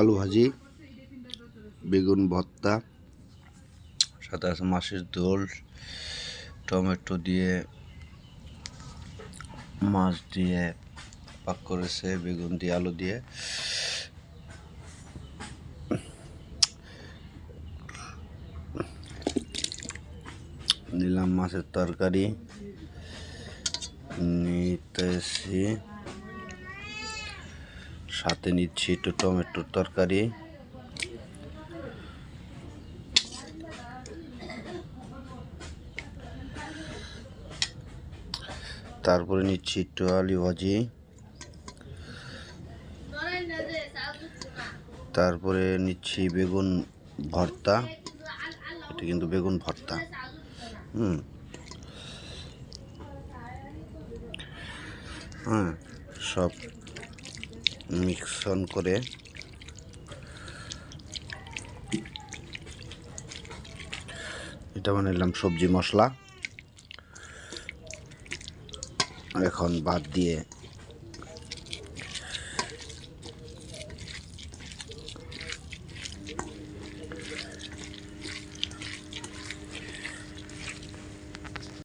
আলু ভাজি, বেগুন ভর্তা সাথে আছে মাছের ঝোল, টমেটো দিয়ে, মাছ দিয়ে পাক করেছে, বেগুন দিয়ে, আলু দিয়ে। নিলাম মাছের তরকারি। নিতেছি। সাথে নিচ্ছি একটু টমেটোর তরকারি। তারপরে নিচ্ছি একটু আলু ভাজি। তারপরে নিচ্ছি বেগুন ভর্তা। এটা কিন্তু বেগুন ভর্তা। হুম। হ্যাঁ সব মিক্সন করে এটা বানাইলাম সবজি মশলা। এখন বাদ দিয়ে